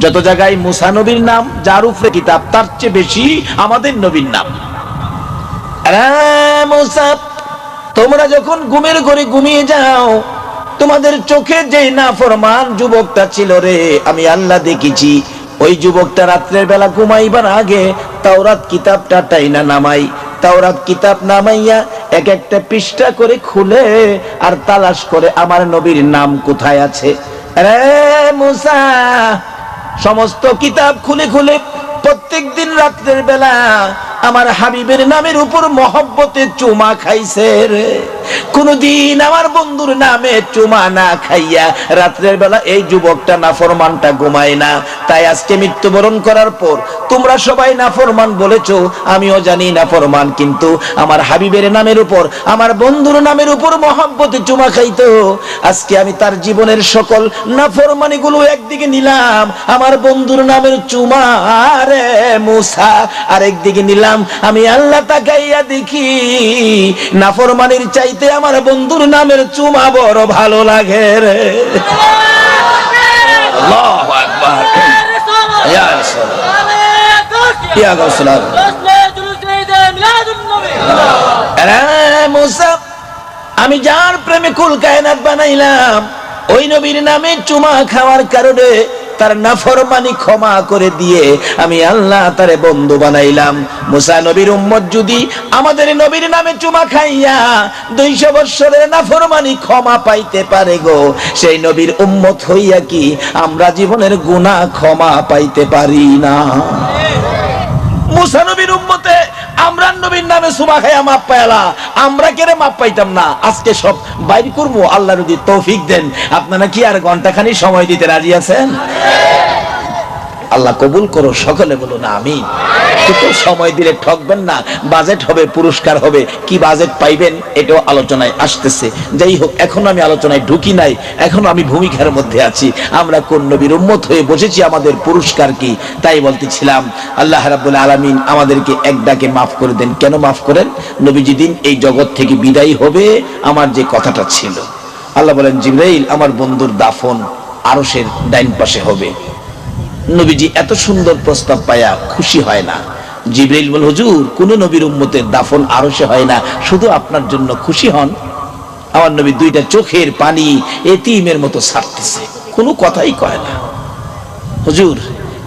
যত জায়গায় মুসা নবীর নাম, যার উপরে কিতাব, তার চেয়ে বেশি আমাদের নবীর নাম। তোমরা যখন ঘুমের ঘরে ঘুমিয়ে যাও, তোমাদের চোখে যে না ফরমান যুবকটা ছিল রে, আমি আল্লাহ দেখেছি। ওই যুবকটা রাত্রের বেলা ঘুমাইবার আগে তাওরাত কিতাবটা টাইনা নামাই। তাওরাত কিতাব নামাইয়া এক একটা পৃষ্ঠা করে খুলে আর তালাশ করে, আমার নবীর নাম কোথায় আছে? রে মুসা সমস্ত কিতাব খুলে খুলে প্রত্যেক দিন রাত্রের বেলা আমার হাবিবের নামের উপর মহব্বতে চুমা খাইছে রে। কোনদিন আমার বন্ধুর নামে চুমা না খাইয়া রাত্রের বেলা এই যুবকটা নাফরমানটা ঘুমায় না। তাই আজকে মৃত্যুবরণ করার পর তোমরা সবাই নাফরমান বলেছ, আমিও জানি নাফরমান, কিন্তু আমার হাবিবের নামের উপর, আমার বন্ধুর নামের উপর মহব্বতে চুমা খাইতো। আজকে আমি তার জীবনের সকল নাফরমানি গুলো একদিকে নিলাম, আমার বন্ধুর নামের চুমা রে মুসা, আরেকদিকে নিলাম আমি আল্লাহ তাকাইয়া দেখি নাফরমানির চাইতে আমার বন্ধুর নামের চুমা বড় ভালো লাগে রে। আমি যার প্রেমে কুল কায়নাত বানাইলাম ওই নবীর নামে চুমা খাওয়ার কারণে তার নাফরমানি ক্ষমা করে দিয়ে আমি আল্লাহ তারে বন্ধু বানাইলাম। মুসা নবীর উম্মত যদি আমাদের নবীর নামে চুমা খাইয়া দুইশো বৎসরের নাফরমানি ক্ষমা পাইতে পারে গো, সেই নবীর উম্মত হইয়া কি আমরা জীবনের গুণা ক্ষমা পাইতে পারি না? মুসা নবীর উম্মতে আমরা নবীর নামে সুবা খাইয়া মাপ পাইলা আমরা কেড়ে মাপ পাইতাম না। আজকে সব বাইর করব। আল্লাহ যদি তৌফিক দেন। আপনারা কি আর ঘন্টাখানি সময় দিতে রাজি আছেন? আল্লাহ কবুল করো, সকলে বলুন না কিন্তু সময় দিলে ঠকবেন না। বাজেট হবে, পুরস্কার হবে। কি বাজেট পাইবেন এটাও আলোচনায় আসতেছে। যাই হোক, এখন আমি আলোচনায় ঢুকি নাই। এখন আমি ভূমিকার মধ্যে আছি। আমরা কোন নবীর উম্মত হয়ে বসেছি, আমাদের পুরস্কার কি? তাই বলতেছিলাম, আল্লাহ রাব্বুল আলামিন আমাদেরকে এক ডাকে মাফ করে দেন। কেন মাফ করেন? নবীজি দিন এই জগৎ থেকে বিদায় হবে, আমার যে কথাটা ছিল। আল্লাহ বলেন, জিব্রাইল, আমার বন্ধুর দাফন আরশের ডাইন পাশে হবে। নবীজি এত সুন্দর প্রস্তাব পায়া খুশি হয় না। জিব্রাইল বল, হুজুর, কোন নবীর উম্মতের দাফন আরও সে হয় না। শুধু আপনার জন্য খুশি হন। আমার নবী দুইটা চোখের পানি এতিমের মতো ছাড়তেছে। কোনো কথাই কয় না। হুজুর,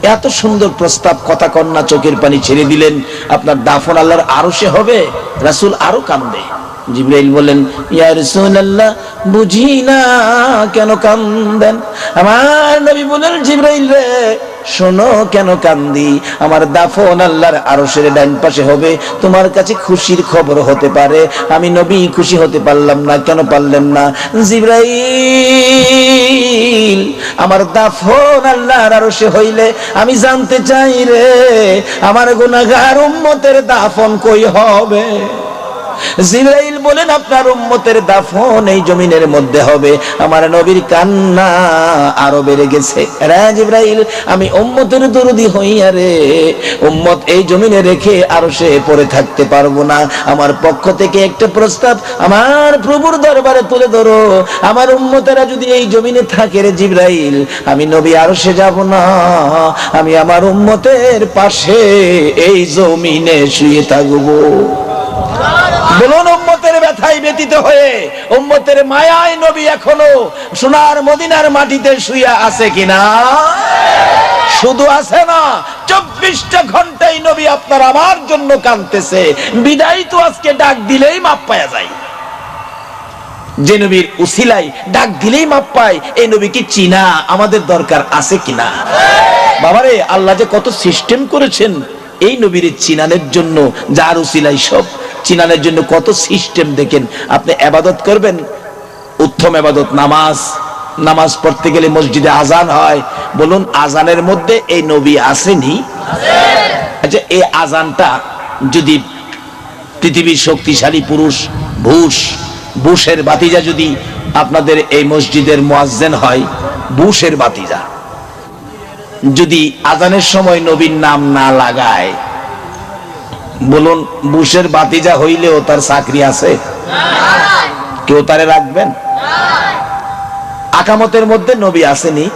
এত সুন্দর প্রস্তাব কথা কন্যা চোখের পানি ছেড়ে দিলেন। আপনার দাফন আল্লাহর আরও সে হবে। রাসুল আরও কান্দে। জিব্রাইল বলেন ইয়া রাসূলুল্লাহ, বুঝি না কেন কান্দেন? আমার নবী বলেন জিব্রাইল রে, শোনো কেন কান্দি? আমার দাফন আল্লাহর আরশের ডান পাশে হবে, তোমার কাছে খুশির খবর হতে পারে। আমি নবী, খুশি হতে পারলাম না, কেন পারলেন না? জিব্রাইল, আমার দাফন আল্লাহর আরশে হইলে আমি জানতে চাই রে, আমার গুনাহগার উম্মতের দাফন কই হবে? জিব্রাইল বলেন, আপনার উম্মতের দাফন এই জমিনের মধ্যে হবে। আমার নবীর কান্না আরও বেড়ে গেছে। জিব্রাইল, আমি উম্মতের দরদি হইয়া রে। উম্মত এই জমিনে রেখে আরও সে পড়ে থাকতে পারব না। আমার পক্ষ থেকে একটা প্রস্তাব, আমার প্রভুর দরবারে তুলে ধরো। আমার উম্মতেরা যদি এই জমিনে থাকে রে জিব্রাইল, আমি নবী আরও সে যাব না। আমি আমার উম্মতের পাশে এই জমিনে শুয়ে থাকব। বলুন, উম্মতের ব্যথায় ব্যতীত হয়ে, উম্মতের মায়ায় নবী এখনও সোনার মদিনার মাটিতে শুয়ে আছে কিনা? শুধু আছে না, চব্বিশটা ঘন্টাই নবী আপনার আমার জন্য কাঁদতেছে। বিদায় তো আজকে ডাক দিলেই মাপ যায়। যে নবীর উসিলাই ডাক দিলেই মাপ পায় এই নবী কি চিনা? আমাদের দরকার আছে কিনা? বাবারে, আল্লাহ যে কত সিস্টেম করেছেন, এই নবীর চিনানের জন্য, যার উসিলাই সব চিনানের জন্য কত সিস্টেম দেখেন। আপনি আবাদত করবেন, উত্তম আবাদত, নামাজ নামাজ পড়তে গেলে মসজিদে আজান হয়। বলুন, আজানের মধ্যে এই নবী আসেনি? আচ্ছা এই আজানটা যদি পৃথিবীর শক্তিশালী পুরুষ, ভূষ বুশের বাতিজা যদি আপনাদের এই মসজিদের মোয়াজ্জেন হয় বুশের বাতিজা। যদি আজানের সময় নবীর নাম না লাগায় বলুন, বুশের বাতিজা হইলেও তার চাকরি আছে? কেউ তারে রাখবেন? আকামতের মধ্যে নবী আসেনি?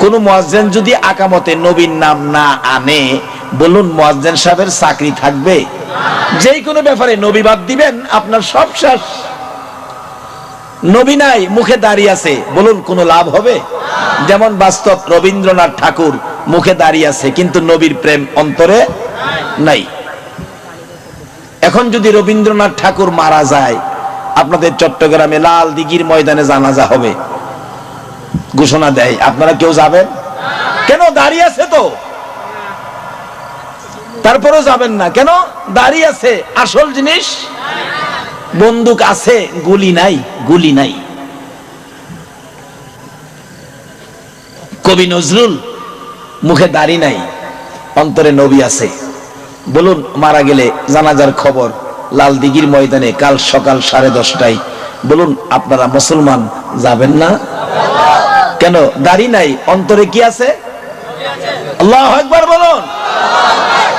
কোন মুয়াজ্জিন যদি আকামতে নবীর নাম না আনে, বলুন, মুয়াজ্জিন সাহেবের চাকরি থাকবে? যেই কোনো ব্যাপারে নবী বাদ দিবেন, আপনার সব শেষ। নবী নাই, মুখে দাঁড়িয়ে আছে, বলুন, কোনো লাভ হবে? যেমন বাস্তব রবীন্দ্রনাথ ঠাকুর মুখে দাঁড়িয়ে আছে, কিন্তু নবীর প্রেম অন্তরে নাই। এখন যদি রবীন্দ্রনাথ ঠাকুর মারা যায়, আপনাদের চট্টগ্রামে লাল দিঘির ময়দানে জানাজা হবে। ঘোষণা দেয়। আপনারা কেউ যাবেন? কেন? দাঁড়িয়ে আছে তো। তারপরেও যাবেন না। কেন? দাঁড়িয়ে আছে। আসল জিনিস, বন্দুক আছে, গুলি নাই গুলি নাই। কবি নজরুল, মুখে দাড়ি নাই, অন্তরে নবী আছে। বলুন, মারা গেলে জানাজার খবর, লাল দিঘির ময়দানে কাল সকাল সাড়ে দশটায়। বলুন, আপনারা মুসলমান, যাবেন না? কেন, দাড়ি নাই, অন্তরে কি আছে? বলুন।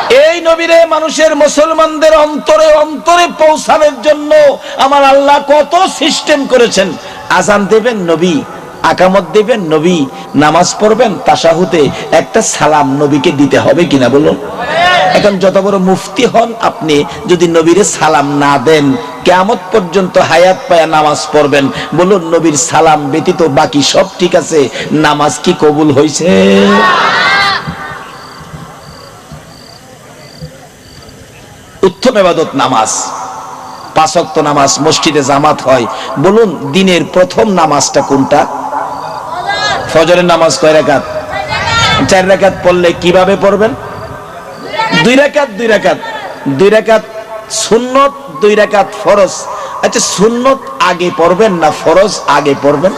এই নবীরে মানুষের মুসলমানদের অন্তরে অন্তরে পৌঁছানোর জন্য আমার আল্লাহ কত সিস্টেম করেছেন। আজান দেবেন নবী, আকামত দেবেন নবী, নামাজ পড়বেন তাসাহুতে একটা সালাম নবীকে দিতে হবে কিনা বলুন। এখন যত বড় মুফতি হন, আপনি যদি নবীরে সালাম না দেন কেমত পর্যন্ত হায়াত পায়া নামাজ পড়বেন। বলুন, নবীর সালাম ব্যতীত বাকি সব ঠিক আছে? নামাজ কি কবুল হয়েছে উত্তম এবাদত নামাজ। পাঁচক্ত নামাজ মসজিদে জামাত হয়। বলুন, দিনের প্রথম নামাজটা কোনটা? ফজরের নামাজ কয় রাকাত? চার রাকাত পড়লে কীভাবে পড়বেন? দুই রাকাত দুই রাকাত। দুই রাকাত সুন্নত, দুই রাকাত ফরজ। আচ্ছা সুন্নত আগে পড়বেন না ফরজ আগে পড়বেন?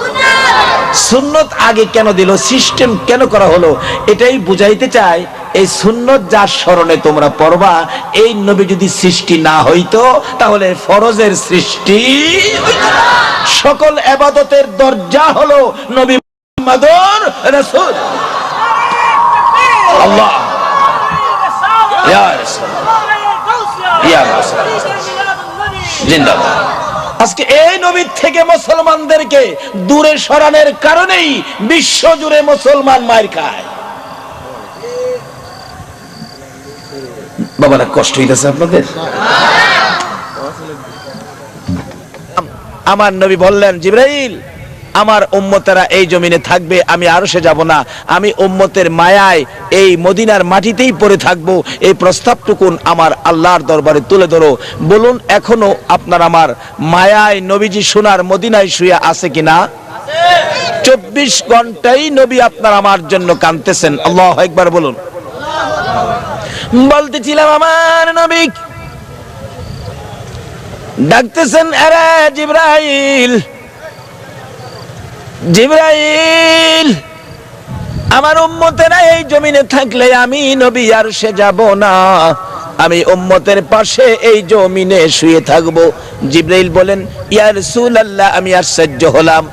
সুন্নত আগে কেন দিল? সিস্টেম কেন করা হলো? এটাই বুঝাইতে চাই, এই সুন্নত যার স্মরণে তোমরা পড়বা, এই নবী যদি সৃষ্টি না হইতো, তাহলে ফরজের সৃষ্টি সকল এবাদতের দরজা হলো নবী মুহাম্মাদুর রাসূল। আল্লাহ ইয়া রাসূল ইয়া রাসূল জিন্দাবাদ আজকে এই নবীর থেকে মুসলমানদেরকে দূরে সরানোর কারণেই বিশ্ব জুড়ে মুসলমান মার খায়। বাবারা, কষ্ট হইতেছে আপনাদের? আমার নবী বললেন, জিব্রাইল আমার উম্মতেরা এই জমিনে থাকবে, আমি আরও সে যাব না। আমি উম্মতের মায়ায় এই মদিনার মাটিতেই পড়ে থাকব। এই প্রস্তাবটুকুন আমার আল্লাহর দরবারে তুলে ধরো। বলুন, এখনও আপনার আমার মায়ায় নবীজি সোনার মদিনায় শুয়ে আছে কিনা? চব্বিশ ঘন্টাই নবী আপনার আমার জন্য কানতেছেন আল্লাহ একবার বলুন। বলতেছিলাম, আমার নবী ডাকতেছেন, এরা জিব্রাইল জিব্রাইল, আমার উম্মতেরা এই জমিনে থাকলে আমি নবী আর সে যাব না। আমি উম্মতের পাশে এই জমিনে শুয়ে থাকব। জিব্রাইল বলেন, ইয়া রাসূলুল্লাহ, আমি আশ্চর্য হলাম।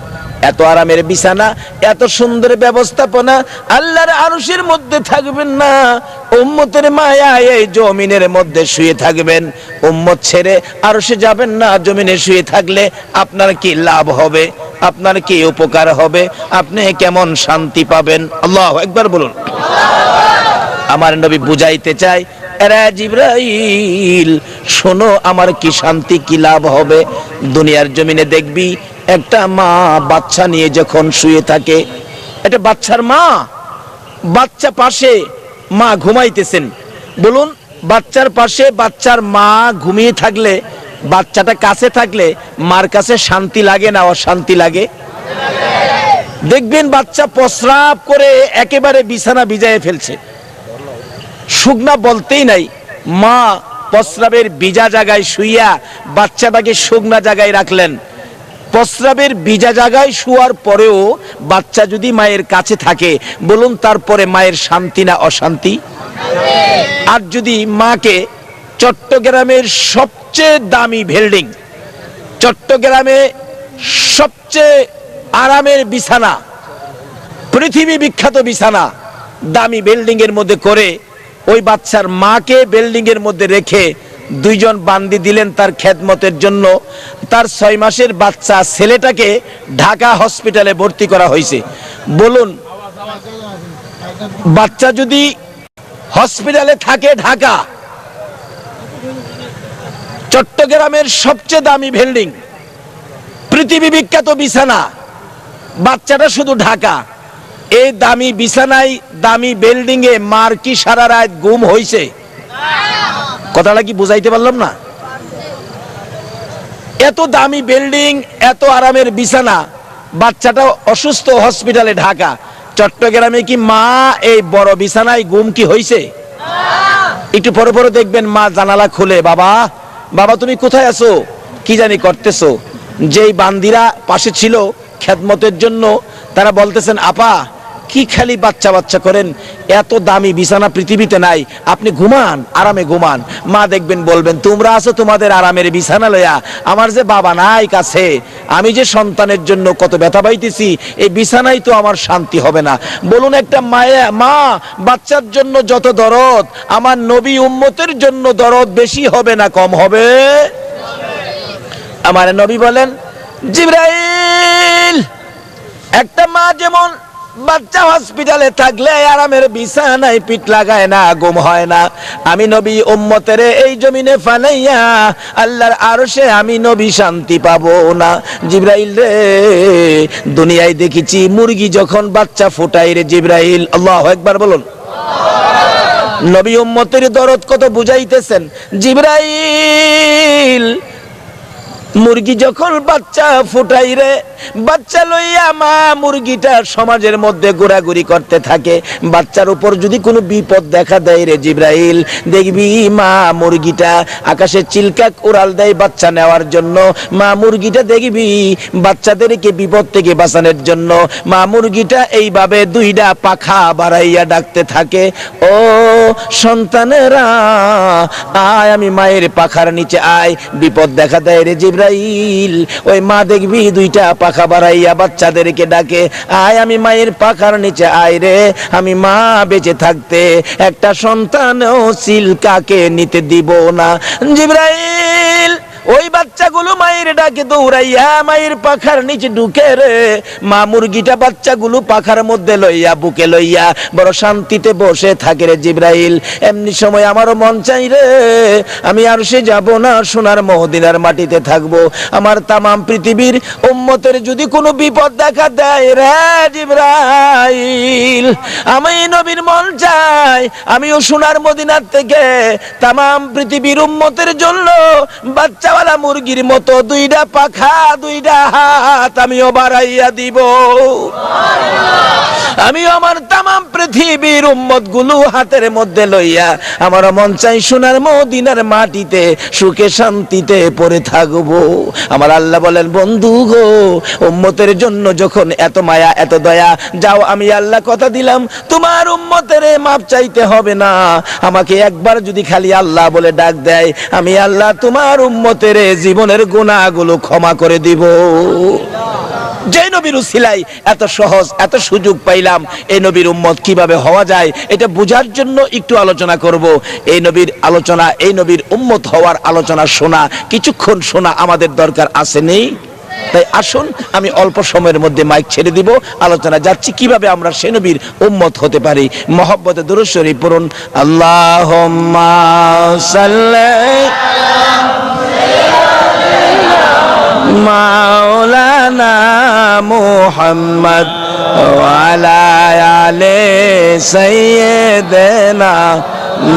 এত আরামের বিছানা, এত সুন্দর ব্যবস্থাপনা, আল্লাহর আরশের মধ্যে থাকবেন না। উম্মতের মায়া এই জমিনের মধ্যে শুয়ে থাকবেন। উম্মত ছেড়ে আর সে যাবেন না, জমিনে শুয়ে থাকলে আপনার কি লাভ হবে? আপনার কি উপকার হবে? আপনি কেমন শান্তি পাবেন? আল্লাহ একবার বলুন। আমার নবী বুঝাইতে চাই জিব্রাইল, শোনো আমার কি শান্তি, কি লাভ হবে? দুনিয়ার জমিনে দেখবি, একটা মা বাচ্চা নিয়ে যখন শুয়ে থাকে এটা বাচ্চার মা বাচ্চা পাশে মা ঘুমাইতেছেন। বলুন, বাচ্চার পাশে বাচ্চার মা ঘুমিয়ে থাকলে, বাচ্চাটা কাছে থাকলে মার কাছে শান্তি লাগে না অশান্তি লাগে? দেখবেন বাচ্চা প্রস্রাব করে একেবারে বিছানা ভিজায় ফেলছে। শুকনা বলতেই নাই, মা প্রস্রাবের বিজা জায়গায় শুইয়া বাচ্চাটাকে শুকনা জায়গায় রাখলেন। প্রস্রাবের বিজা জায়গায় শুয়ার পরেও বাচ্চা যদি মায়ের কাছে থাকে, বলুন তারপরে মায়ের শান্তি না অশান্তি? আর যদি মাকে চট্টগ্রামের সবচেয়ে দামি বিল্ডিং, চট্টগ্রামে সবচেয়ে আরামের বিছানা, পৃথিবী বিখ্যাত বিছানা দামি বিল্ডিং এর মধ্যে করে ওই বাচ্চার মাকে বিল্ডিং এর মধ্যে রেখে দুইজন বান্দি দিলেন তার খেদমতের জন্য। তার ছয় মাসের বাচ্চা ছেলেটাকে ঢাকা হসপিটালে ভর্তি করা হয়েছে। বলুন, বাচ্চা যদি হসপিটালে থাকে ঢাকা, চট্টগ্রামের সবচেয়ে দামি বিল্ডিং, পৃথিবী বিখ্যাত বিছানা, বাচ্চাটা শুধু ঢাকা। এই দামি বিছানায় দামি বিল্ডিং এ মার কি সারা রাত গুম হইছে? কথাটা কি বুঝাইতে পারলাম না? এত দামি বিল্ডিং, এত আরামের বিছানা, বাচ্চাটা অসুস্থ হসপিটালে ঢাকা। চট্টগ্রামে কি মা এই বড় বিছানায় গুম কি হইছে? একটু পরে পরে দেখবেন মা জানালা খুলে, বাবা বাবা, তুমি কোথায় আছো? কি জানি করতেছো? যেই বান্দিরা পাশে ছিল, খেদমতের জন্য তারা বলতেছেন, আপা কি খালি বাচ্চা বাচ্চা করেন? এত দামি বিছানা পৃথিবীতে নাই। আপনি ঘুমান, আরামে ঘুমান। মা দেখবেন, বলবেন, তোমরা আছো তোমাদের আরামের বিছানা লয়া। আমার যে বাবা নাই কাছে, আমি যে সন্তানের জন্য কত ব্যথা পাইতেছি, এই বিছানাই তো আমার শান্তি হবে না। বলুন একটা মায়া, মা, বাচ্চার জন্য যত দরদ, আমার নবী উম্মতের জন্য দরদ বেশি হবে না কম হবে? আমার নবী বলেন, জিব্রাইল, একটা মা যেমন বাচ্চা হসপিটালে থাকলে আরামের বিছানায় পিঠ লাগায় না গুম হয় না। আমি নবী উম্মতের এই জমিনে ফালাইয়া আল্লাহর আরশে আমি নবী শান্তি পাবো না। জিব্রাইল রে, দুনিয়ায় দেখেছি মুরগি যখন বাচ্চা ফোটাই রে জিব্রাইল। আল্লাহ একবার বলুন। নবী উম্মতের দরদ কত বুঝাইতেছেন? জিব্রাইল মুরগি যখন বাচ্চা ফুটাই রে, বাচ্চা লইয়া মা মুরগিটা সমাজের মধ্যে ঘোরাঘুরি করতে থাকে। বাচ্চার উপর যদি কোনো বিপদ দেখা দেয় রে জিব্রাইল, দেখবি মা মুরগিটা আকাশে চিলকাক উড়াল দেয় বাচ্চা নেওয়ার জন্য। মা মুরগিটা দেখবি বাচ্চাদেরকে বিপদ থেকে বাঁচানোর জন্য। মা মুরগিটা এইভাবে দুইটা পাখা বাড়াইয়া ডাকতে থাকে। ও সন্তানেরা। আয়, আমি মায়ের পাখার নিচে আয়, বিপদ দেখা দেয় রে জিব্রাইল। ওই মা দেখবি দুইটা পাখা বাড়াইয়া বাচ্চাদেরকে ডাকে, আয়, আমি মায়ের পাখার নিচে আয় রে, আমি মা বেঁচে থাকতে একটা সন্তানও সিলকাকে নিতে দিব না। জিব্রাইল ওই বাচ্চাগুলো মায়ের ডাকে দৌড়াইয়া মায়ের পাখার নিচে ঢুকে রে। মা মুরগিটা বাচ্চাগুলো পাখার মধ্যে লইয়া, বুকে লইয়া, বড় শান্তিতে বসে থাকে রে জিব্রাইল। এমনি সময় আমারও মন চাই রে। আমি আর সে যাব না, সোনার মহদিনার মাটিতে থাকব। আমার তামাম পৃথিবীর উম্মতের যদি কোনো বিপদ দেখা দেয় রে জিব্রাইল। আমি নবীর মন চাই, আমিও সোনার মদিনার থেকে তামাম পৃথিবীর উম্মতের জন্য বাচ্চাওয়ালা মুরগির মতো দুইটা পাখা দুইটা হাত আমিও বাড়াইয়া দিব। আমি আমার তামাম পৃথিবীর উম্মতগুলো হাতের মধ্যে লইয়া আমার মন চাই সোনার মদিনার মাটিতে সুখে শান্তিতে পড়ে থাকব। আমার আল্লাহ বলেন, বন্ধু গো, উম্মতের জন্য যখন এত মায়া, এত দয়া, যাও আমি আল্লাহ কথা দিলাম, তোমার উম্মতের মাপ চাইতে হবে না। আমাকে একবার যদি খালি আল্লাহ বলে ডাক দেয়, আমি আল্লাহ তোমার উম্মতের জীবনের গুণাগুলো ক্ষমা করে দিব। যে নবীর উসিলাই এত সহজ, এত সুযোগ পাইলাম এই নবীর উম্মত কীভাবে হওয়া যায়, এটা বোঝার জন্য একটু আলোচনা করব। এই নবীর আলোচনা, এই নবীর উম্মত হওয়ার আলোচনা শোনা, কিছুক্ষণ শোনা আমাদের দরকার আছে নেই তাই আসুন, আমি অল্প সময়ের মধ্যে মাইক ছেড়ে দিব, আলোচনা যাচ্ছি কীভাবে আমরা সে নবীর উম্মত হতে পারি। মহব্বতে দুরুশ্বরী পড়ুন আল্লাহ মাওলানা মোহাম্মদ ওয়ালা আলে সৈয়দনা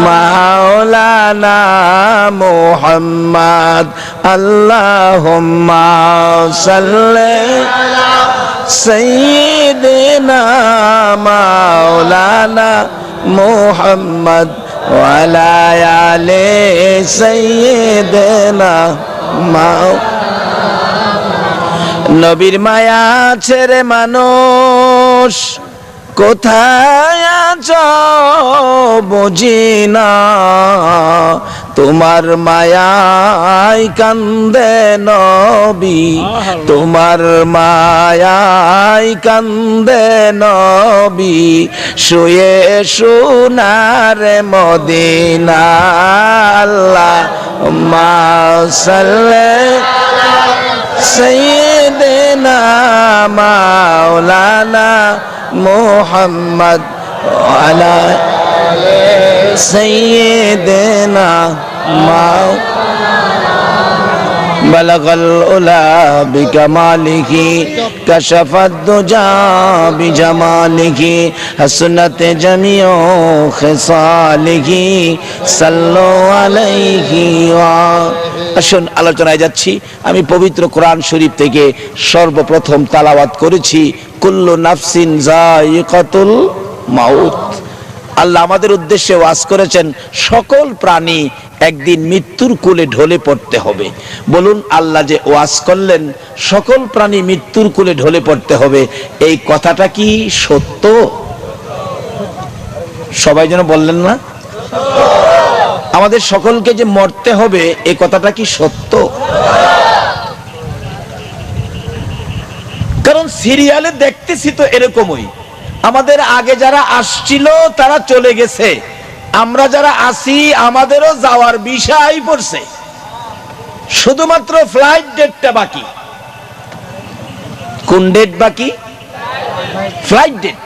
মাওলানা মোহাম্মদ আল্লাহুম্মা সাল্লি সৈয়দনা মাওলানা মোহাম্মদ ওয়ালা আলে সৈয়দনা মাওলানা নবীর মায়া ছেড়ে মানুষ। কোথায় আছ বুঝি না। তোমার মায়াই কান্দে নবী। তোমার মায়াই কান্দে নবী। শুয়ে সোনার মদিনা আল্লাহ মা سيدنا مولانا محمد وعلى سيدنا مولانا. بلغ الأولى بكماله كشف الدجى بجماله حسنة جميع خصاله. صلوا عليه وعلى আসুন, আলোচনায় যাচ্ছি। আমি পবিত্র কোরআন শরীফ থেকে সর্বপ্রথম তালাওয়াত করেছি, কুল্লু নাফসিন জায়কাতুল মাউত। আল্লাহ আমাদের উদ্দেশ্যে ওয়াজ করেছেন, সকল প্রাণী একদিন মৃত্যুর কুলে ঢলে পড়তে হবে। বলুন, আল্লাহ যে ওয়াজ করলেন, সকল প্রাণী মৃত্যুর কুলে ঢলে পড়তে হবে, এই কথাটা কি সত্য? সবাই যেন বললেন না? আমাদের সকলকে যে মরতে হবে এই কথাটা কি সত্য? কারণ সিরিয়ালে দেখতেছি তো এরকমই। আমাদের আগে যারা আসছিল, তারা চলে গেছে। আমরা যারা আসি, আমাদেরও যাওয়ার বিষয় পড়ছে। শুধুমাত্র ফ্লাইট ডেটটা বাকি। কোন ডেট বাকি? ফ্লাইট ডেট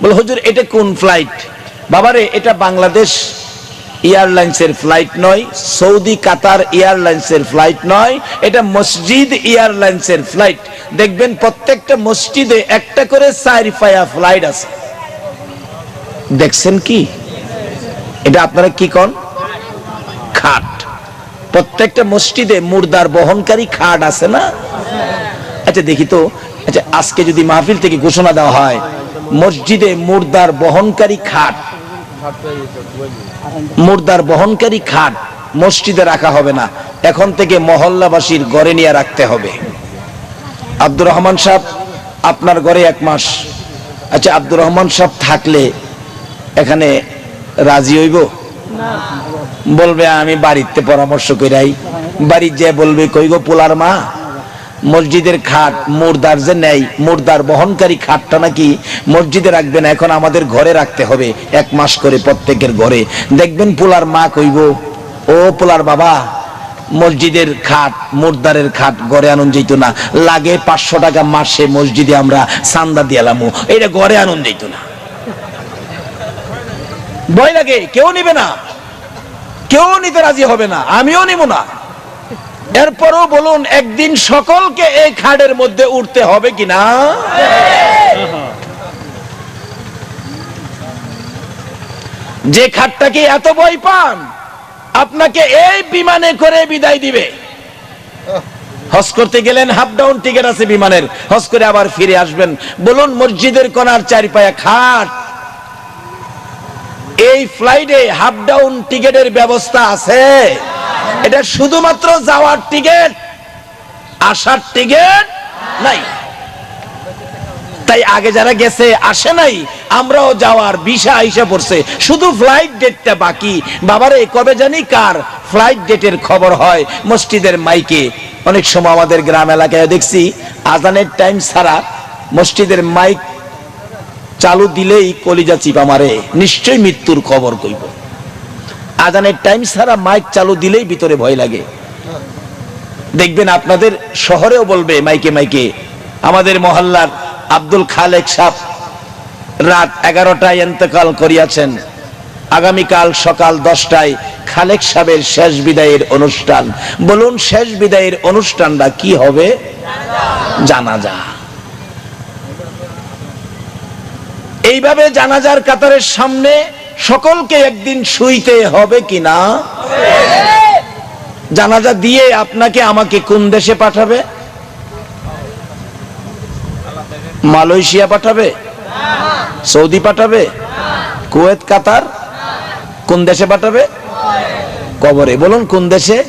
বলে, হুজুর, এটা কোন ফ্লাইট বাবারে, এটা বাংলাদেশ। এয়ারলাইন্সের ফ্লাইট নয়, সৌদি কাতার এয়ারলাইন্সের ফ্লাইট নয়, এটা মসজিদ এয়ারলাইন্সের ফ্লাইট। দেখবেন প্রত্যেকটা মসজিদে একটা করে সাইরিফায়া ফ্লাইট আছে। দেখছেন কি? এটা আপনারা কি কন? খাট। প্রত্যেকটা মসজিদে মুর্দার বহনকারী খাট আছে না? আচ্ছা দেখি তো। আচ্ছা আজকে যদি মাহফিল থেকে ঘোষণা দেওয়া হয়, মসজিদে মুর্দার বহনকারী খাট মুর্দার বহনকারী খাট মসজিদে রাখা হবে না। এখন থেকে মহল্লাবাসীর গড়ে নিয়ে রাখতে হবে। আব্দুর রহমান সাহেব, আপনার ঘরে এক মাস। আচ্ছা আব্দুর রহমান সাহেব থাকলে এখানে রাজি হইব? বলবে, আমি বাড়িতে পরামর্শ করাই বাড়ি যে বলবে, কই গো পোলার মা? মসজিদের খাট, মুর্দার যে নেই, মুর্দার বহনকারী খাটটা নাকি মসজিদে রাখবে না এখন আমাদের ঘরে রাখতে হবে, এক মাস করে প্রত্যেকের ঘরে। দেখবেন পোলার মা কইব, ও পোলার বাবা, মসজিদের খাট, মুর্দারের খাট ঘরে আনন্দ যেত না। লাগে পাঁচশো টাকা মাসে মসজিদে আমরা সান্দা দিয়ালামু এটা ঘরে আনন্দ যেত না। ভয় লাগে, কেউ নিবে না। কেউ নিতে রাজি হবে না, আমিও নিব না। এরপরও বলুন, একদিন সকলকে এই খাড়ের মধ্যে উঠতে হবে কিনা যে খাটটাকে এত ভয় পান? আপনাকে এই বিমানে করে বিদায় দিবে। হজ করতে গেলেন, হাফ ডাউন টিকিট আছে বিমানের। হজ করে আবার ফিরে আসবেন। বলুন, মসজিদের কোনার চারি পায়া খাট। এই ফ্লাইটে হাফ ডাউন টিকেটের ব্যবস্থা আছে? এটা শুধুমাত্র যাওয়ার টিকিট, আসার টিকিট নাই। তাই আগে যারা গেছে, আসে নাই, আমরাও যাওয়ার ভিসা আইসা পড়ছে। শুধু ফ্লাইট ডেটটা বাকি। বাবারে, কবে জানি কার ফ্লাইট ডেটের খবর হয় মসজিদের মাইকে। অনেক সময় আমাদের গ্রাম এলাকায় দেখছি, আজানের টাইম ছাড়া মসজিদের মাইক চালু দিলেই কলিজা চিপা মারে। নিশ্চয়ই মৃত্যুর খবর কইব। আজানের টাইম ছাড়া মাইক চালু দিলেই ভিতরে ভয় লাগে। দেখবেন আপনাদের শহরেও বলবে, মাইকে মাইকে, আমাদের মহল্লার আব্দুল খালেক সাহ রাত এগারোটায় এতেকাল করিয়াছেন। আগামীকাল সকাল দশটায় খালেক সাহেবের শেষ বিদায়ের অনুষ্ঠান। বলুন, শেষ বিদায়ের অনুষ্ঠানটা কি হবে? জানাজা। এইভাবে জানাজার কাতারের সামনে সকলকে একদিন শুইতে হবে কিনা? জানাজা দিয়ে আপনাকে আমাকে কোন দেশে পাঠাবে? মালয়েশিয়া পাঠাবে? সৌদি পাঠাবে? Kuwait, Qatar? কোন দেশে পাঠাবে? কবরে। বলুন, কোন দেশে?